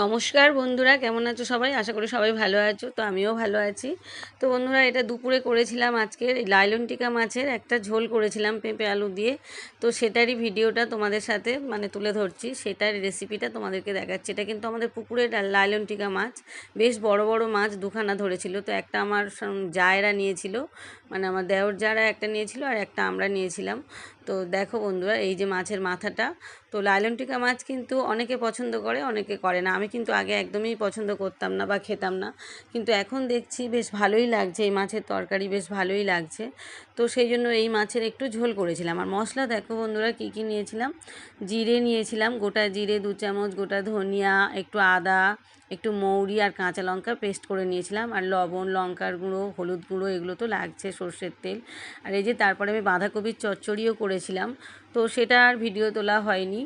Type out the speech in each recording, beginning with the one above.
নমস্কার বন্ধুরা, কেমন আছো সবাই? আশা করি সবাই ভালো আছো, তো আমিও ভালো আছি। তো বন্ধুরা, এটা দুপুরে করেছিলাম আজকের লাইলন টিকা মাছের একটা ঝোল করেছিলাম পেঁপে আলু দিয়ে। তো সেটারই ভিডিওটা তোমাদের সাথে মানে তুলে ধরছি, সেটার রেসিপিটা তোমাদেরকে দেখাচ্ছি। এটা কিন্তু আমাদের পুকুরের লাইলন টিকা মাছ, বেশ বড় বড় মাছ দুখানা ধরেছিল। তো একটা আমার জায়েরা নিয়েছিল মানে আমার দেওর যারা একটা নিয়েছিল আর একটা আমরা নিয়েছিলাম। তো দেখো বন্ধুরা, এই যে মাছের মাথাটা। তো লাইলন টিকা মাছ কিন্তু অনেকে পছন্দ করে, অনেকে করে না। আমি কিন্তু আগে একদমই পছন্দ করতাম না বা খেতাম না। কিন্তু এখন দেখছি বেশ ভালোই লাগছে, এই মাছের তরকারি বেশ ভালোই লাগছে। তো সেই জন্য এই মাছের একটু ঝোল করেছিলাম। আর মশলা দেখো বন্ধুরা কী কী নিয়েছিলাম? জিরে নিয়েছিলাম, গোটা জিরে দু চামচ, গোটা ধনিয়া, একটু আদা, একটু মৌরি আর কাঁচা লঙ্কা পেস্ট করে নিয়েছিলাম। আর লবণ, লঙ্কার গুঁড়ো, হলুদ গুঁড়ো, এগুলো তো লাগছে সর্ষের তেল। আর এই যে তারপরে আমি বাঁধাকপির চচ্চড়িও করেছিলাম। তো সেটা আর ভিডিও তোলা হয়নি।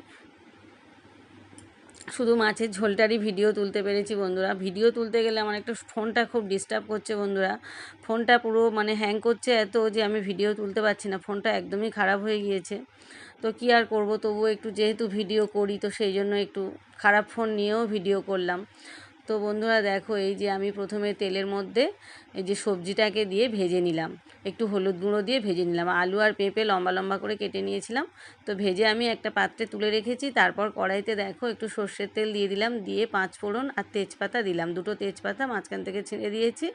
শুধু মাছের ঝোলটারই ভিডিও তুলতে পেরেছি বন্ধুরা। ভিডিও তুলতে গেলে আমার একটু ফোনটা খুব ডিস্টার্ব করছে বন্ধুরা। ফোনটা পুরো মানে হ্যাং করছে এত যে আমি ভিডিও তুলতে পারছি না। ফোনটা একদমই খারাপ হয়ে গিয়েছে। তো কি আর করব? তবুও একটু যেহেতু ভিডিও করি, তো সেই জন্য একটু খারাপ ফোন নিয়েও ভিডিও করলাম। তো বন্ধুরা দেখো, এই যে আমি প্রথমে তেলের মধ্যে এই যে সবজিটাকে দিয়ে ভেজে নিলাম। একটু হলুদ গুঁড়ো দিয়ে ভেজে নিলাম। আলু আর পেঁপে লম্বা লম্বা করে কেটে নিয়েছিলাম। তো ভেজে আমি একটা পাত্রে তুলে রেখেছি। তারপর কড়াইতে দেখো, একটু সর্ষের তেল দিয়ে দিলাম। দিয়ে পাঁচ ফোড়ন আর তেজপাতা দিলাম। দুটো তেজপাতা মাঝখান থেকে ছিঁড়ে দিয়েছি।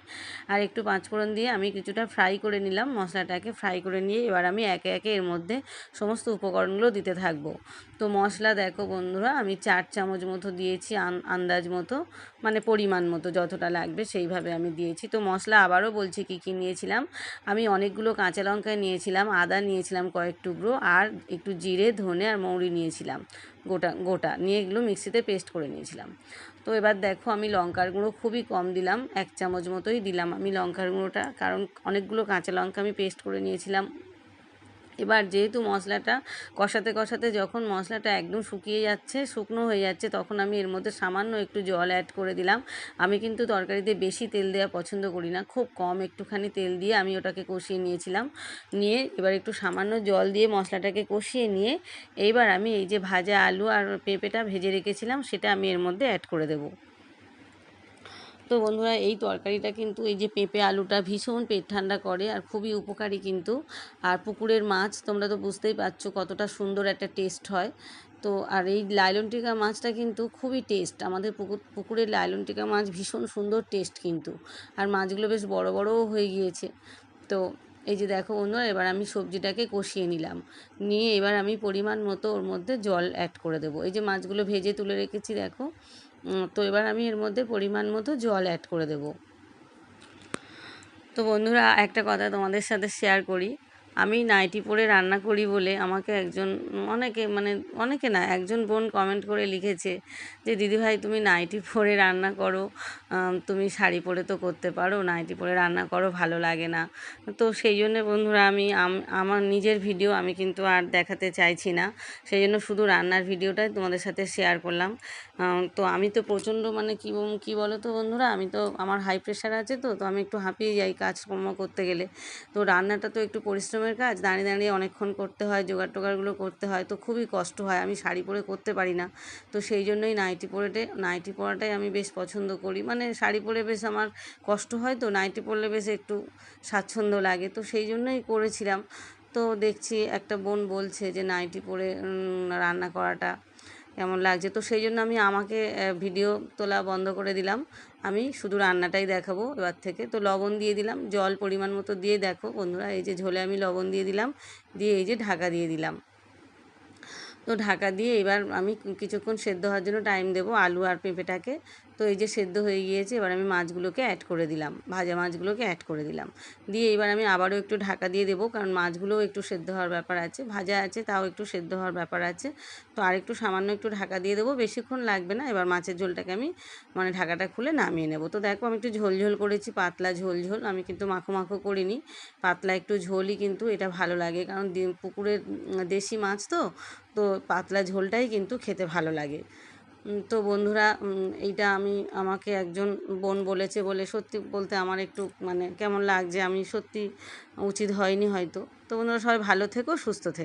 আর একটু পাঁচ ফোড়ন দিয়ে আমি কিছুটা ফ্রাই করে নিলাম। মশলাটাকে ফ্রাই করে নিয়ে এবার আমি একে একে এর মধ্যে সমস্ত উপকরণগুলো দিতে থাকব। তো মশলা দেখো বন্ধুরা, আমি চার চামচ মতো দিয়েছি আন- আন্দাজ মতো। মানে পরিমাণ মতো যতটা লাগবে সেইভাবে আমি দিয়েছি। তো মশলা আবারও বলছি কী কী নিয়েছিলাম। আমি অনেকগুলো কাঁচা লঙ্কা নিয়েছিলাম, আদা নিয়েছিলাম কয়েক টুকরো, আর একটু জিরে, ধনে আর মৌরি নিয়েছিলাম। গোটা গোটা নিয়ে এগুলো মিক্সিতে পেস্ট করে নিয়েছিলাম। তো এবার দেখো আমি লঙ্কার গুঁড়ো খুবই কম দিলাম, এক চামচ মতোই দিলাম আমি লঙ্কার গুঁড়োটা। কারণ অনেকগুলো কাঁচা লঙ্কা আমি পেস্ট করে নিয়েছিলাম। এবার যেহেতু মশলাটা কষাতে কষাতে যখন মশলাটা একদম শুকিয়ে যাচ্ছে, শুকনো হয়ে যাচ্ছে, তখন আমি এর মধ্যে সামান্য একটু জল অ্যাড করে দিলাম। আমি কিন্তু তরকারিতে বেশি তেল দেওয়া পছন্দ করি না, খুব কম একটুখানি তেল দিয়ে আমি ওটাকে কষিয়ে নিয়েছিলাম। নিয়ে এবার একটু সামান্য জল দিয়ে মশলাটাকে কষিয়ে নিয়ে এইবার আমি এই যে ভাজা আলু আর পেঁপেটা ভেজে রেখেছিলাম, সেটা আমি এর মধ্যে অ্যাড করে দেবো। তো বন্ধুরা, এই তরকারিটা কিন্তু এই যে পেঁপে আলুটা ভীষণ পেট ঠান্ডা করে আর খুবই উপকারী কিন্তু। আর পুকুরের মাছ তোমরা তো বুঝতেই পারছ কতটা সুন্দর একটা টেস্ট হয়। তো আর এই লাইলন টিকা মাছটা কিন্তু খুবই টেস্ট। আমাদের পুকুর, পুকুরের লাইলন টিকা মাছ ভীষণ সুন্দর টেস্ট কিন্তু। আর মাছগুলো বেশ বড় বড়ও হয়ে গিয়েছে। তো এই যে দেখো বন্ধুরা, এবার আমি সবজিটাকে কষিয়ে নিলাম। নিয়ে এবার আমি পরিমাণ মতো ওর মধ্যে জল অ্যাড করে দেবো। এই যে মাছগুলো ভেজে তুলে রেখেছি দেখো। তো এবার আমি এর মধ্যে পরিমাণ মতো জল অ্যাড করে দেবো। তো বন্ধুরা, একটা কথা তোমাদের সাথে শেয়ার করি। আমি নাইটি পরে রান্না করি বলে আমাকে একজন, অনেকে মানে অনেকে না, একজন বোন কমেন্ট করে লিখেছে যে দিদিভাই তুমি নাইটি পরে রান্না করো। তুমি শাড়ি পরে তো করতে পারো, নাইটি পরে রান্না করো, ভালো লাগে না। তো সেই জন্য বন্ধুরা আমি আমার নিজের ভিডিও আমি কিন্তু আর দেখাতে চাইছি না। সেই জন্য শুধু রান্নার ভিডিওটাই তোমাদের সাথে শেয়ার করলাম। তো আমি তো প্রচণ্ড মানে কী কী বলো তো বন্ধুরা, আমি তো, আমার হাই প্রেশার আছে তো তো আমি একটু হাঁপিয়ে যাই কাজকর্ম করতে গেলে। তো রান্নাটা তো একটু পরিশ্রমের কাজ, দাঁড়িয়ে দাঁড়িয়ে অনেকক্ষণ করতে হয়, জোগাড় টোগাড়গুলো করতে হয়, তো খুবই কষ্ট হয়। আমি শাড়ি পরে করতে পারি না। তো সেই জন্যই নাইটি পরেটে, নাইটি পরাটাই আমি বেশ পছন্দ করি। মানে শাড়ি পরে বেশ আমার কষ্ট হয় তো, নাইটি পরলে বেশ একটু স্বাচ্ছন্দ্য লাগে। তো সেই জন্যই করেছিলাম। তো দেখছি একটা বোন বলছে যে, নাইটি পরে রান্না করাটা কেমন লাগছে? তো সেই জন্য আমি আমাকে ভিডিও তোলা বন্ধ করে দিলাম। আমি শুধু রান্নাটাই দেখাবো এবার থেকে। তো লবণ দিয়ে দিলাম। জল পরিমাণ মতো দিয়ে দেখো বন্ধুরা, এই যে ঝোলে আমি লবণ দিয়ে দিলাম। দিয়ে এই যে ঢাকা দিয়ে দিলাম। তো ঢাকা দিয়ে এবার আমি কিছুক্ষণ সেদ্ধ হওয়ার জন্য টাইম দেবো আলু আর পেঁপেটাকে। তো এই যে সেদ্ধ হয়ে গিয়েছে, এবার আমি মাছগুলোকে অ্যাড করে দিলাম। ভাজা মাছগুলোকে অ্যাড করে দিলাম। দিয়ে এবার আমি আবারও একটু ঢাকা দিয়ে দেবো, কারণ মাছগুলোও একটু সেদ্ধ হওয়ার ব্যাপার আছে, ভাজা আছে, তাও একটু সেদ্ধ হওয়ার ব্যাপার আছে। তো আর একটু সামান্য একটু ঢাকা দিয়ে দেবো, বেশিক্ষণ লাগবে না, এবার মাছের ঝোলটাকে আমি মানে ঢাকাটা খুলে নামিয়ে নেব। তো দেখো আমি একটু ঝোল ঝোল করেছি, পাতলা ঝোল ঝোল, আমি কিন্তু মাখো মাখো করিনি। পাতলা একটু ঝোলই কিন্তু এটা ভালো লাগে, কারণ পুকুরের দেশি মাছ তো তো পাতলা ঝোলটাই কিন্তু খেতে ভালো লাগে। তো বন্ধুরা এইটা আমি, আমাকে একজন বোন বলেছে বলে সত্যি বলতে আমার একটু মানে কেমন লাগছে, আমি সত্যি উচিত হয়নি হয়তো। তো বন্ধুরা, সবাই ভালো থেকো, সুস্থ থেকো।